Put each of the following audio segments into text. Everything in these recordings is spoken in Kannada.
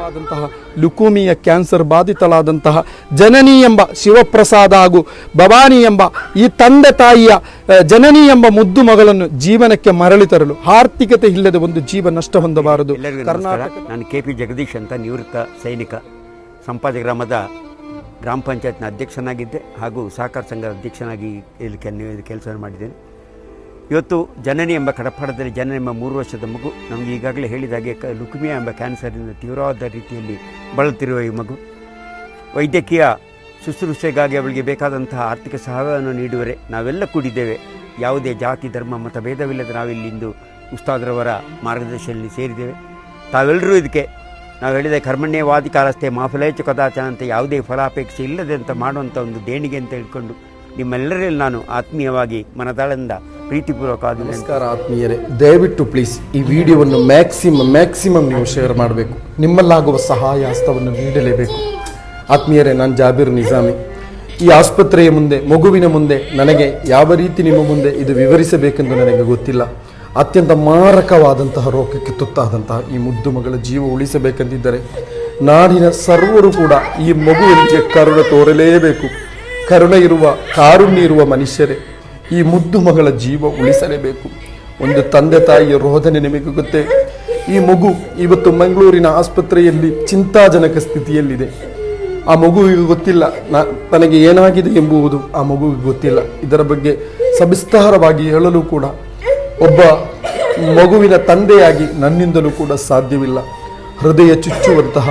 ವಾದಂತಹ ಲುಕೋಮಿಯ ಕ್ಯಾನ್ಸರ್ ಬಾಧಿತಳಾದಂತಹ ಜನನಿ ಎಂಬ ಶಿವಪ್ರಸಾದ ಹಾಗೂ ಭವಾನಿ ಎಂಬ ಈ ತಂದೆ ತಾಯಿಯ ಜನನಿ ಎಂಬ ಮುದ್ದು ಮಗಳನ್ನು ಜೀವನಕ್ಕೆ ಮರಳಿ ತರಲು ಆರ್ಥಿಕತೆ ಇಲ್ಲದೆ ಒಂದು ಜೀವ ನಷ್ಟ ಹೊಂದಬಾರದು. ಕರ್ನಾಟಕ ನಾನು ಕೆ ಪಿ ಜಗದೀಶ್ ಅಂತ ನಿವೃತ್ತ ಸೈನಿಕ. ಸಂಪಾದ ಗ್ರಾಮದ ಗ್ರಾಮ ಪಂಚಾಯತ್ನ ಅಧ್ಯಕ್ಷನಾಗಿದ್ದೆ ಹಾಗೂ ಸಹಕಾರ ಸಂಘದ ಅಧ್ಯಕ್ಷನಾಗಿ ಇಲ್ಲಿ ಕೆಲಸ ಮಾಡಿದ್ದೇನೆ. ಇವತ್ತು ಜನನಿ ಎಂಬ ಕಡಪಾಡದಲ್ಲಿ ಜನನಿ ಎಂಬ ಮೂರು ವರ್ಷದ ಮಗು. ನಮಗೆ ಈಗಾಗಲೇ ಹೇಳಿದಾಗೆ ಕ ಲುಕ್ಮಿಯಾ ಎಂಬ ಕ್ಯಾನ್ಸರಿಂದ ತೀವ್ರವಾದ ರೀತಿಯಲ್ಲಿ ಬಳಲುತ್ತಿರುವ ಈ ಮಗು. ವೈದ್ಯಕೀಯ ಶುಶ್ರೂಷೆಗಾಗಿ ಅವಳಿಗೆ ಬೇಕಾದಂತಹ ಆರ್ಥಿಕ ಸಹಾಯವನ್ನು ನೀಡುವರೆ ನಾವೆಲ್ಲ ಕೂಡಿದ್ದೇವೆ. ಯಾವುದೇ ಜಾತಿ, ಧರ್ಮ, ಮತ ಭೇದವಿಲ್ಲದೆ ನಾವಿಲ್ಲಿ ಇಂದು ಉಸ್ತಾದ್ರವರ ಮಾರ್ಗದರ್ಶನದಲ್ಲಿ ಸೇರಿದ್ದೇವೆ. ತಾವೆಲ್ಲರೂ ಇದಕ್ಕೆ, ನಾವು ಹೇಳಿದ ಕರ್ಮಣ್ಯವಾದಿ ಕಾಲಸ್ಥೆ ಮಾಫಲೇಚ ಕದಾಚನ ಅಂತ ಯಾವುದೇ ಫಲಾಪೇಕ್ಷೆ ಇಲ್ಲದೆ ಅಂತ ಮಾಡುವಂಥ ಒಂದು ದೇಣಿಗೆ ಅಂತ ಹೇಳ್ಕೊಂಡು ನಿಮ್ಮೆಲ್ಲರಲ್ಲಿ ನಾನು ಆತ್ಮೀಯವಾಗಿ ಮನದಾಳದಿಂದ ಪ್ರೀತಿಪೂರ್ವಕವಾಗಿ ನಮಸ್ಕಾರ ಆತ್ಮೀಯರೇ. ದಯವಿಟ್ಟು ಪ್ಲೀಸ್ ಈ ವಿಡಿಯೋವನ್ನು ಮ್ಯಾಕ್ಸಿಮಮ್ ಮ್ಯಾಕ್ಸಿಮಮ್ ನೀವು ಶೇರ್ ಮಾಡಬೇಕು. ನಿಮ್ಮಲ್ಲಾಗುವ ಸಹಾಯ, ಹಸ್ತವನ್ನು ನೀಡಲೇಬೇಕು. ಆತ್ಮೀಯರೇ, ನಾನು ಜಾಬೀರ್ ನಿಜಾಮಿ. ಈ ಆಸ್ಪತ್ರೆಯ ಮುಂದೆ, ಮಗುವಿನ ಮುಂದೆ ನನಗೆ ಯಾವ ರೀತಿ ನಿಮ್ಮ ಮುಂದೆ ಇದು ವಿವರಿಸಬೇಕೆಂದು ನನಗೆ ಗೊತ್ತಿಲ್ಲ. ಅತ್ಯಂತ ಮಾರಕವಾದಂತಹ ರೋಗಕ್ಕೆ ತುತ್ತಾದಂತಹ ಈ ಮುದ್ದು ಮಗಳ ಜೀವ ಉಳಿಸಬೇಕೆಂದಿದ್ದರೆ ನಾಡಿನ ಸರ್ವರು ಕೂಡ ಈ ಮಗುವಿನ ಕರುಣ ತೋರಲೇಬೇಕು. ಕರುಣೆ ಇರುವ ಕಾರುಣ್ಯ ಇರುವ ಮನುಷ್ಯರೇ, ಈ ಮುದ್ದು ಮಗಳ ಜೀವ ಉಳಿಸಲೇಬೇಕು. ಒಂದು ತಂದೆ ತಾಯಿಯ ರೋಧನೆ ನಿಮಗೆ ಗೊತ್ತೇ? ಈ ಮಗು ಇವತ್ತು ಮಂಗಳೂರಿನ ಆಸ್ಪತ್ರೆಯಲ್ಲಿ ಚಿಂತಾಜನಕ ಸ್ಥಿತಿಯಲ್ಲಿದೆ. ಆ ಮಗುವಿಗೆ ಗೊತ್ತಿಲ್ಲ ತನಗೆ ಏನಾಗಿದೆ ಎಂಬುವುದು ಆ ಮಗುವಿಗೆ ಗೊತ್ತಿಲ್ಲ. ಇದರ ಬಗ್ಗೆ ಸವಿಸ್ತಾರವಾಗಿ ಹೇಳಲು ಕೂಡ ಒಬ್ಬ ಮಗುವಿನ ತಂದೆಯಾಗಿ ನನ್ನಿಂದಲೂ ಕೂಡ ಸಾಧ್ಯವಿಲ್ಲ. ಹೃದಯ ಚುಚ್ಚುವಂತಹ,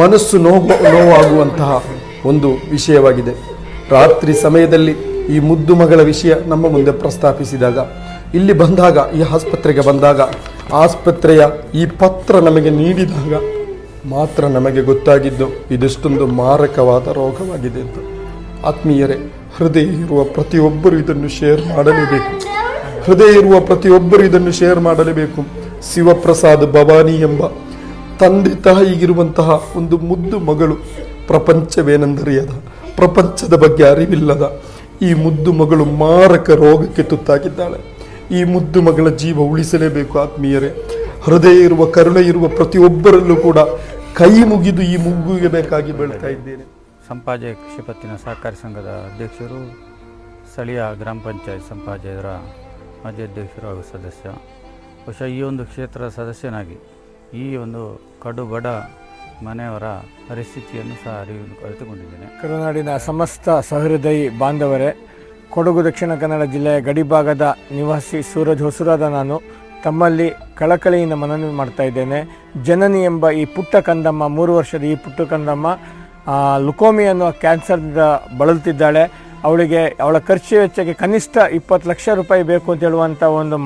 ಮನಸ್ಸು ನೋವು, ನೋವಾಗುವಂತಹ ಒಂದು ವಿಷಯವಾಗಿದೆ. ರಾತ್ರಿ ಸಮಯದಲ್ಲಿ ಈ ಮುದ್ದು ಮಗಳ ವಿಷಯ ನಮ್ಮ ಮುಂದೆ ಪ್ರಸ್ತಾಪಿಸಿದಾಗ, ಇಲ್ಲಿ ಬಂದಾಗ, ಈ ಆಸ್ಪತ್ರೆಗೆ ಬಂದಾಗ, ಆಸ್ಪತ್ರೆಯ ಈ ಪತ್ರ ನಮಗೆ ನೀಡಿದಾಗ ಮಾತ್ರ ನಮಗೆ ಗೊತ್ತಾಗಿದ್ದು, ಇದಿಷ್ಟೊಂದು ಮಾರಕವಾದ ರೋಗವಾಗಿದೆ ಅಂತ. ಆತ್ಮೀಯರೇ, ಹೃದಯ ಇರುವ ಪ್ರತಿಯೊಬ್ಬರು ಇದನ್ನು ಶೇರ್ ಮಾಡಲೇಬೇಕು. ಹೃದಯ ಇರುವ ಪ್ರತಿಯೊಬ್ಬರು ಇದನ್ನು ಶೇರ್ ಮಾಡಲೇಬೇಕು. ಶಿವಪ್ರಸಾದ್ ಭವಾನಿ ಎಂಬ ತಂದೆ ತಾಯಿಗಿರುವಂತಹ ಒಂದು ಮುದ್ದು ಮಗಳು ಪ್ರಪಂಚವೇನೆಂದರಿಯದ ಪ್ರಪಂಚದ ಬಗ್ಗೆ ಅರಿವಿಲ್ಲದ ಈ ಮುದ್ದು ಮಗಳು ಮಾರಕ ರೋಗಕ್ಕೆ ತುತ್ತಾಗಿದ್ದಾಳೆ. ಈ ಮುದ್ದು ಮಗಳ ಜೀವ ಉಳಿಸಲೇಬೇಕು ಆತ್ಮೀಯರೇ. ಹೃದಯ ಇರುವ, ಕರುಣೆ ಇರುವ ಪ್ರತಿಯೊಬ್ಬರಲ್ಲೂ ಕೂಡ ಕೈ ಮುಗಿದು ಈ ಮುಗ್ಗುಗೆ ಬೇಕಾಗಿ ಬೆಳ್ತಾ ಇದ್ದೇನೆ. ಸಂಪಾಜೆ ಕೃಷಿ ಪತ್ತಿನ ಸಹಕಾರಿ ಸಂಘದ ಅಧ್ಯಕ್ಷರು, ಸ್ಥಳೀಯ ಗ್ರಾಮ ಪಂಚಾಯತ್ ಸಂಪಾಜೆಯರ ಮಾಜಿ ಅಧ್ಯಕ್ಷರು ಹಾಗೂ ಸದಸ್ಯ. ಬಹುಶಃ ಈ ಒಂದು ಕ್ಷೇತ್ರದ ಸದಸ್ಯನಾಗಿ ಈ ಒಂದು ಕಡು ಬಡ ಮನೆಯವರ ಪರಿಸ್ಥಿತಿಯನ್ನು ಸಹ ಅರಿವು ಅರಿತುಕೊಂಡಿದ್ದೇನೆ ಕರುನಾಡಿನ ಸಮಸ್ತ ಸಹೃದಯಿ ಬಾಂಧವರೇ, ಕೊಡಗು ದಕ್ಷಿಣ ಕನ್ನಡ ಜಿಲ್ಲೆಯ ಗಡಿಭಾಗದ ನಿವಾಸಿ ಸೂರಜ್ ಹೊಸೂರಾದ ನಾನು. ತಮ್ಮಲ್ಲಿ ಕಳಕಳಿಯಿಂದ ಮನವಿ ಮಾಡ್ತಾ ಇದ್ದೇನೆ. ಜನನಿ ಎಂಬ ಈ ಪುಟ್ಟ ಕಂದಮ್ಮ, ಮೂರು ವರ್ಷದ ಈ ಪುಟ್ಟ ಕಂದಮ್ಮ ಲುಕೋಮಿ ಅನ್ನುವ ಕ್ಯಾನ್ಸರ್ನಿಂದ ಬಳಲುತ್ತಿದ್ದಾಳೆ. ಅವಳಿಗೆ, ಅವಳ ಖರ್ಚು ವೆಚ್ಚಕ್ಕೆ ಕನಿಷ್ಠ ಇಪ್ಪತ್ತು ಲಕ್ಷ ರೂಪಾಯಿ ಬೇಕು ಅಂತ ಹೇಳುವಂಥ ಒಂದು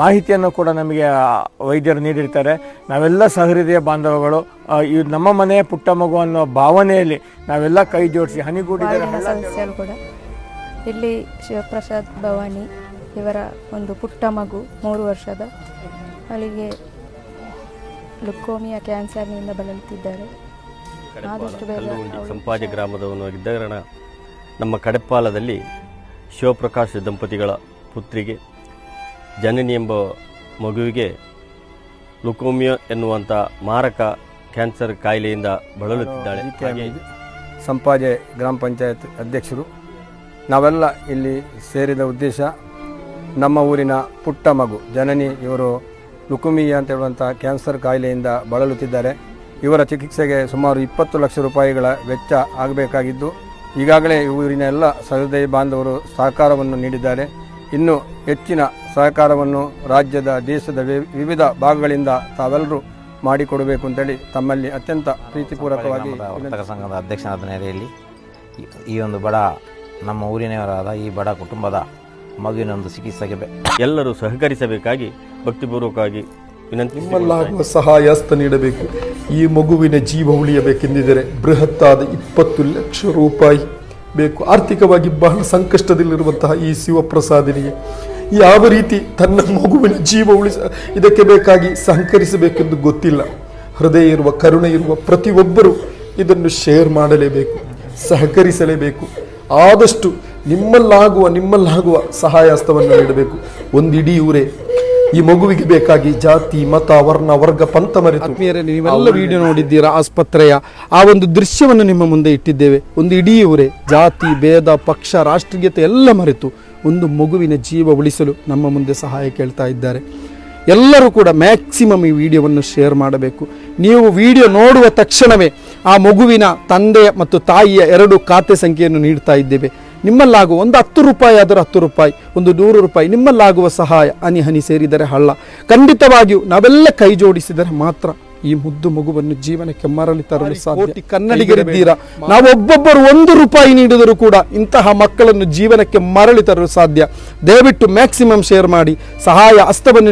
ಮಾಹಿತಿಯನ್ನು ಕೂಡ ನಮಗೆ ವೈದ್ಯರು ನೀಡಿರ್ತಾರೆ. ನಾವೆಲ್ಲ ಸಹೃದಯ ಬಾಂಧವಗಳು. ಈ ನಮ್ಮ ಮನೆಯ ಪುಟ್ಟ ಮಗು ಅನ್ನೋ ಭಾವನೆಯಲ್ಲಿ ನಾವೆಲ್ಲ ಕೈ ಜೋಡಿಸಿ ಹನಿಗೂಡಿದರೆ ಸದಸ್ಯರು ಕೂಡ ಇಲ್ಲಿ ಶಿವಪ್ರಸಾದ್ ಭವಾನಿ ಇವರ ಒಂದು ಪುಟ್ಟ ಮಗು ಮೂರು ವರ್ಷದ. ಅವಳಿಗೆ ಲುಕೋಮಿಯಾ ಕ್ಯಾನ್ಸರ್ನಿಂದ ಬಳಲುತ್ತಿದ್ದಾರೆ. ಆದಷ್ಟು ಬೇಗ ಸಂಪಾಜೆ ಗ್ರಾಮದವನಾಗಿದ್ದ ಕಾರಣ ನಮ್ಮ ಕಡೆಪಾಲದಲ್ಲಿ ಶಿವಪ್ರಕಾಶ್ ದಂಪತಿಗಳ ಪುತ್ರಿಗೆ ಜನನಿ ಎಂಬ ಮಗುವಿಗೆ ಲುಕೋಮಿಯೋ ಎನ್ನುವಂಥ ಮಾರಕ ಕ್ಯಾನ್ಸರ್ ಕಾಯಿಲೆಯಿಂದ ಬಳಲುತ್ತಿದ್ದಾಳೆ. ಸಂಪಾಜೆ ಗ್ರಾಮ ಪಂಚಾಯತ್ ಅಧ್ಯಕ್ಷರು. ನಾವೆಲ್ಲ ಇಲ್ಲಿ ಸೇರಿದ ಉದ್ದೇಶ ನಮ್ಮ ಊರಿನ ಪುಟ್ಟ ಮಗು ಜನನಿ ಇವರು ಲುಕುಮಿಯ ಅಂತ ಹೇಳುವಂಥ ಕ್ಯಾನ್ಸರ್ ಕಾಯಿಲೆಯಿಂದ ಬಳಲುತ್ತಿದ್ದಾರೆ. ಇವರ ಚಿಕಿತ್ಸೆಗೆ ಸುಮಾರು ಇಪ್ಪತ್ತು ಲಕ್ಷ ರೂಪಾಯಿಗಳ ವೆಚ್ಚ ಆಗಬೇಕಾಗಿದ್ದು ಈಗಾಗಲೇ ಊರಿನ ಎಲ್ಲ ಸಹೃದಯ ಬಾಂಧವರು ಸಹಕಾರವನ್ನು ನೀಡಿದ್ದಾರೆ. ಇನ್ನು ಹೆಚ್ಚಿನ ಸಹಕಾರವನ್ನು ರಾಜ್ಯದ ದೇಶದ ವಿ- ವಿವಿಧ ಭಾಗಗಳಿಂದ ತಾವೆಲ್ಲರೂ ಮಾಡಿಕೊಡಬೇಕು ಅಂತೇಳಿ ತಮ್ಮಲ್ಲಿ ಅತ್ಯಂತ ಪ್ರೀತಿಪೂರ್ವಕವಾಗಿ ವರ್ತಕ ಸಂಘದ ಅಧ್ಯಕ್ಷನಾದ ನೆಲೆಯಲ್ಲಿ ಈ- ಒಂದು ಬಡ ನಮ್ಮ ಊರಿನವರಾದ ಈ ಬಡ ಕುಟುಂಬದ ಮಗುವಿನ ಒಂದು ಚಿಕಿತ್ಸೆಗೆ ಎಲ್ಲರೂ ಸಹಕರಿಸಬೇಕಾಗಿ ಭಕ್ತಿಪೂರ್ವಕವಾಗಿ ವಿನಂತಿ ನಿಮ್ಮಲ್ಲಾಗುವ ಸಹಾಯ ಹಸ್ತ ನೀಡಬೇಕು. ಈ ಮಗುವಿನ ಜೀವ ಉಳಿಯಬೇಕೆಂದಿದ್ದರೆ ಬೃಹತ್ತಾದ ಇಪ್ಪತ್ತು ಲಕ್ಷ ರೂಪಾಯಿ ಬೇಕು ಆರ್ಥಿಕವಾಗಿ ಬಹಳ ಸಂಕಷ್ಟದಲ್ಲಿರುವಂತಹ ಈ ಶಿವಪ್ರಸಾದಿನಿಗೆ ಯಾವ ರೀತಿ ತನ್ನ ಮಗುವಿನ ಜೀವ ಉಳಿಸ, ಇದಕ್ಕೆ ಬೇಕಾಗಿ ಸಹಕರಿಸಬೇಕೆಂದು ಗೊತ್ತಿಲ್ಲ. ಹೃದಯ ಇರುವ, ಕರುಣೆ ಇರುವ ಪ್ರತಿಯೊಬ್ಬರು ಇದನ್ನು ಶೇರ್ ಮಾಡಲೇಬೇಕು, ಸಹಕರಿಸಲೇಬೇಕು. ಆದಷ್ಟು ನಿಮ್ಮಲ್ಲಾಗುವ ನಿಮ್ಮಲ್ಲಾಗುವ ಸಹಾಯ ಹಸ್ತವನ್ನು ನೀಡಬೇಕು. ಒಂದಿಡೀ ಊರೇ ಈ ಮಗುವಿಗೆ ಬೇಕಾಗಿ ಜಾತಿ ಮತ ವರ್ಣ ವರ್ಗ ಪಂಥ ಮರೆತು. ಆತ್ಮೀಯರೇ ನೀವೆಲ್ಲ ವಿಡಿಯೋ ನೋಡಿದ್ದೀರಾ ಆಸ್ಪತ್ರೆಯ ಆ ಒಂದು ದೃಶ್ಯವನ್ನು ನಿಮ್ಮ ಮುಂದೆ ಇಟ್ಟಿದ್ದೇವೆ. ಒಂದು ಇಡೀ ಊರೇ ಜಾತಿ ಭೇದ ಪಕ್ಷ ರಾಷ್ಟ್ರೀಯತೆ ಎಲ್ಲ ಮರೆತು ಒಂದು ಮಗುವಿನ ಜೀವ ಉಳಿಸಲು ನಮ್ಮ ಮುಂದೆ ಸಹಾಯ ಕೇಳ್ತಾ ಇದ್ದಾರೆ. ಎಲ್ಲರೂ ಕೂಡ ಮ್ಯಾಕ್ಸಿಮಮ್ ಈ ವಿಡಿಯೋವನ್ನು ಶೇರ್ ಮಾಡಬೇಕು. ನೀವು ವಿಡಿಯೋ ನೋಡುವ ತಕ್ಷಣವೇ ಆ ಮಗುವಿನ ತಂದೆ ಮತ್ತು ತಾಯಿಯ ಎರಡು ಖಾತೆ ಸಂಖ್ಯೆಯನ್ನು ನೀಡ್ತಾ ಇದ್ದೇವೆ. ನಿಮ್ಮಲ್ಲಾಗುವ ಒಂದು ಹತ್ತು ರೂಪಾಯಿ ಆದರೂ ಹತ್ತು ರೂಪಾಯಿ ಒಂದು ನೂರು ರೂಪಾಯಿ ನಿಮ್ಮಲ್ಲಾಗುವ ಸಹಾಯ ಹನಿ ಹನಿ ಸೇರಿದರೆ ಹಳ್ಳ. ಖಂಡಿತವಾಗಿಯೂ ನಾವೆಲ್ಲ ಕೈ ಜೋಡಿಸಿದರೆ ಮಾತ್ರ ಈ ಮುದ್ದು ಮಗುವನ್ನು ಜೀವನಕ್ಕೆ ಮರಳಿ ತರಲು ಸಾಧ್ಯ. ಕನ್ನಡಿಗರಿದ್ದೀರಾ ನಾವು ಒಬ್ಬೊಬ್ಬರು ಒಂದು ರೂಪಾಯಿ ನೀಡಿದರೂ ಕೂಡ ಇಂತಹ ಮಕ್ಕಳನ್ನು ಜೀವನಕ್ಕೆ ಮರಳಿ ತರಲು ಸಾಧ್ಯ. ದಯವಿಟ್ಟು ಮ್ಯಾಕ್ಸಿಮಮ್ ಶೇರ್ ಮಾಡಿ. ಸಹಾಯ ಹಸ್ತವನ್ನು